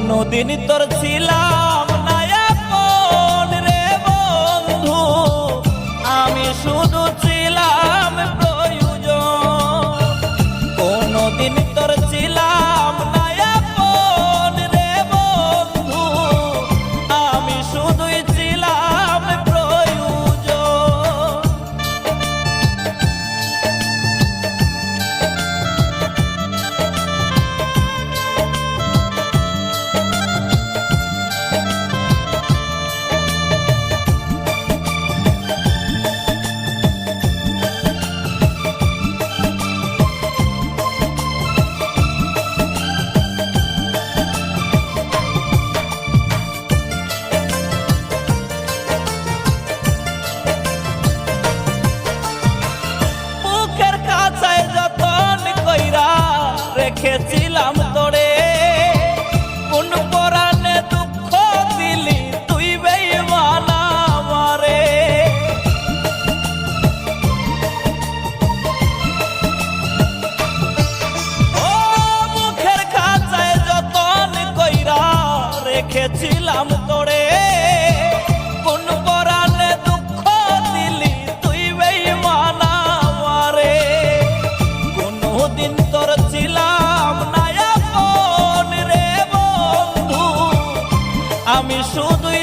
কোনদিন তোর ছিলাম রেখেছিলাম তোরে। কোন পরাণে দুঃখ দিলি তুই বেইমানা মুখের কাছে যতন কইরা রেখেছিলাম তোরে। আমি শুধুই